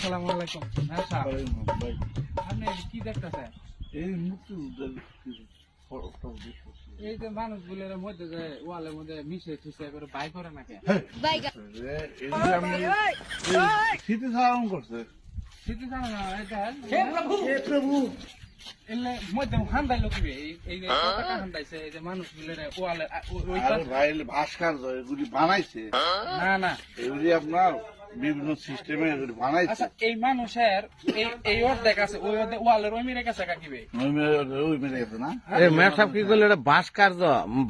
আসসালামু আলাইকুম। আচ্ছা ভাই আপনি কি দেখতেছেন? এই দেখছি এই যে মানুষগুলোর মধ্যে যে ওয়ালের মধ্যে মিশে ঠিসে করে বাই করে নাকি? এই যে আমি স্মৃতি ধারণ করছে। সেটি জানো না এটা এলে মধ্যে এই এই যে পতাকা হান্দাইছে এই যে মানুষগুলোর ওয়ালে ওই ভাই ভাস্কর্য এগুলি বানাইছে। না না। এগুলি আপনার বিভিন্ন সিস্টেমে বানাইছে। আচ্ছা এই মানুষের এই অর্ধেক আছে ওই অর্ধেক ওয়ালের ওই মিরে গেছে কাকিবে ওই মেরে- ওই মেরে গেছে না? এ ম্যাপ সাহেব কি করল? এটা বাঁশ কার্য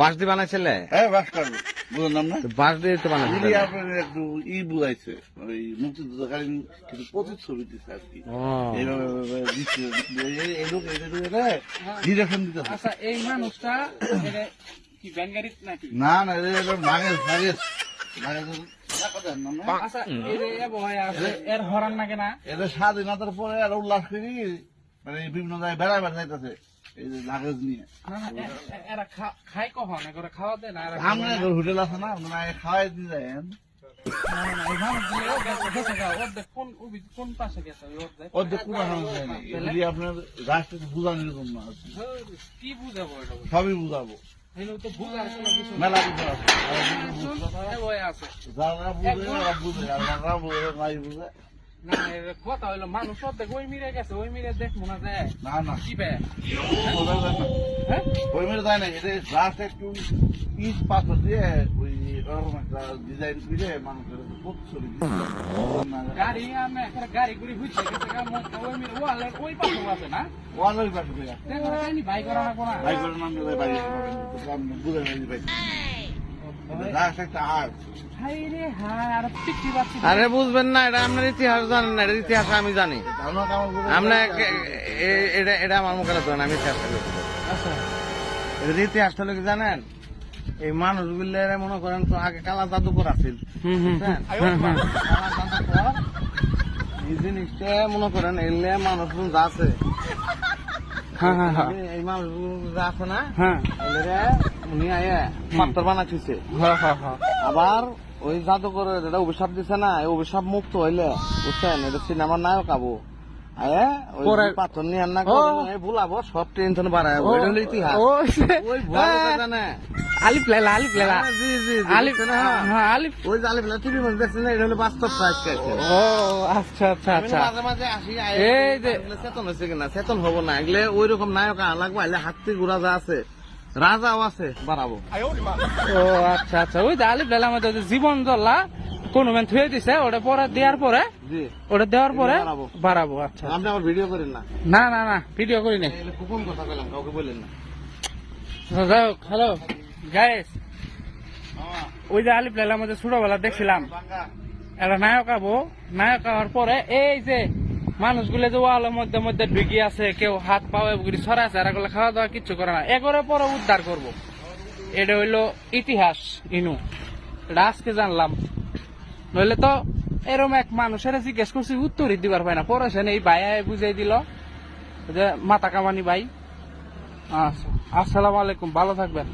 বাঁশ দিয়ে বানাইছিলে? হ্যাঁ ভাস্কর্য বুঝলাম না? বাঁশ দিয়ে তো বানাইছিল। এগুলি আপনার একটু ই বুঝাইছে ওই মুক্তিযুদ্ধকালীন কিছু প্রতিচ্ছবি দিচ্ছে আর কি। ডিরেকশন দিতে আচ্ছা এই মানুষটা কি ব্যাঙ্গারিত নাকি? না না এটা নাগেশ নাগেশ নাগেশ আচ্ছা এই যে এ বয় আছে এর হরান নাকি না? এটা স্বাধীনতার পরে আর উল্লাস করি মানে বিভিন্ন জায়গায় বেড়ায় বেড়াইতেছে হোটেল আছে না খাওয়াই দিয়ে আপনার রাষ্ট্রকে বুঝানোর জন্য সবই বুঝাবো। কথা হইল মানুষ অর্ধেক ওই মিরে গেছে ওই মিরে দেখব না যায় না না। কি হ্যাঁ ওই মেরে যায় না এটা রাস্ট একটু পাথর দিয়ে একটা ডিজাইন করে মানুষের গাড়ি আমি একটা গাড়ি ওয়ালের ওই পাশে আছে না ওয়ালের পাশে ভাই করা না ভাই নাম দিলে বুঝে ভাই আর বুঝবেন না এটা আপনার ইতিহাস জানেন না এটার ইতিহাস আমি জানি। কামাল এটা এটা আমার মুখে ধরেন আমি ইতিহাস আচ্ছা। ইতিহাসটা কি জানেন? এই মানুষ মানুষগুলো মনে করেন তো আগে কালা জাদুকর আছিল। এই জিনিসটা মনে করেন এলে মানুষ যা আছে হ্যাঁ হ্যাঁ হ্যাঁ। এই মানুষগুলো যা আছে না হ্যাঁ। এলে উনি আয়ে পাত্র বানাইছে হ্যাঁ হ্যাঁ হ্যাঁ। আবার ওই জাদুকরের যেটা অভিশাপ দিছে না এই অভিশাপ মুক্ত হইলে বুঝছেন? এটা সিনেমার নায়ক আবো। পাথর নিয়ে না ভুলাবো সব টেনশন বাড়ায়। ইতিহাস। ওই জানে। আলিফ লেলা আলিফ লেলা হ্যাঁ, জি জি জি, আলিফ হ্যাঁ। হ্যাঁ আলিফ। ওই যে আলিফ টিভি মধ্যে দেখছেন এটা হলো বাস্তব প্রাইস ও আচ্ছা আচ্ছা আচ্ছা। মাঝে মাঝে আসি এই যে- চেতন হয়েছে কিনা? চেতন হব না এগুলো ওই রকম নায়ক আনা লাগবো আইলে হাতি যা আছে রাজাও আছে বাড়াবো। ও আচ্ছা আচ্ছা। ওই যে আলিফ লেলা মধ্যে জীবন জ্বলা কোন ম্যান থুয়ে দিছে ওটা পরে দেওয়ার পরে ওটা দেওয়ার পরে বাড়াবো। আচ্ছা। আপনি আমার ভিডিও করেন না? না না না ভিডিও করি এগুলো কোন কথা বললাম কাউকে বললেন না। আচ্ছা, যাই হোক হ্যালো গাইস ওই যে আলিফ মধ্যে ছোটবেলা দেখছিলাম। একটা নায়ক আবো নায়ক হওয়ার পরে এই যে মানুষগুলো যে ওয়ালের মধ্যে মধ্যে ঢুকি আছে কেউ হাত পাও এগুলি আছে এগুলো খাওয়া দাওয়া কিচ্ছু করে না। এগরে পরে উদ্ধার করব। এটা হইল ইতিহাস ইনু। এটা আজকে জানলাম। নইলে তো এরম এক মানুষের জিজ্ঞেস করছি, উত্তরই দিবার পাই না। পরে এই ভাই, আয়, বুঝাই দিল। যে, মাতা কামানি ভাই। আচ্ছা আসসালামু আলাইকুম, ভালো থাকবেন।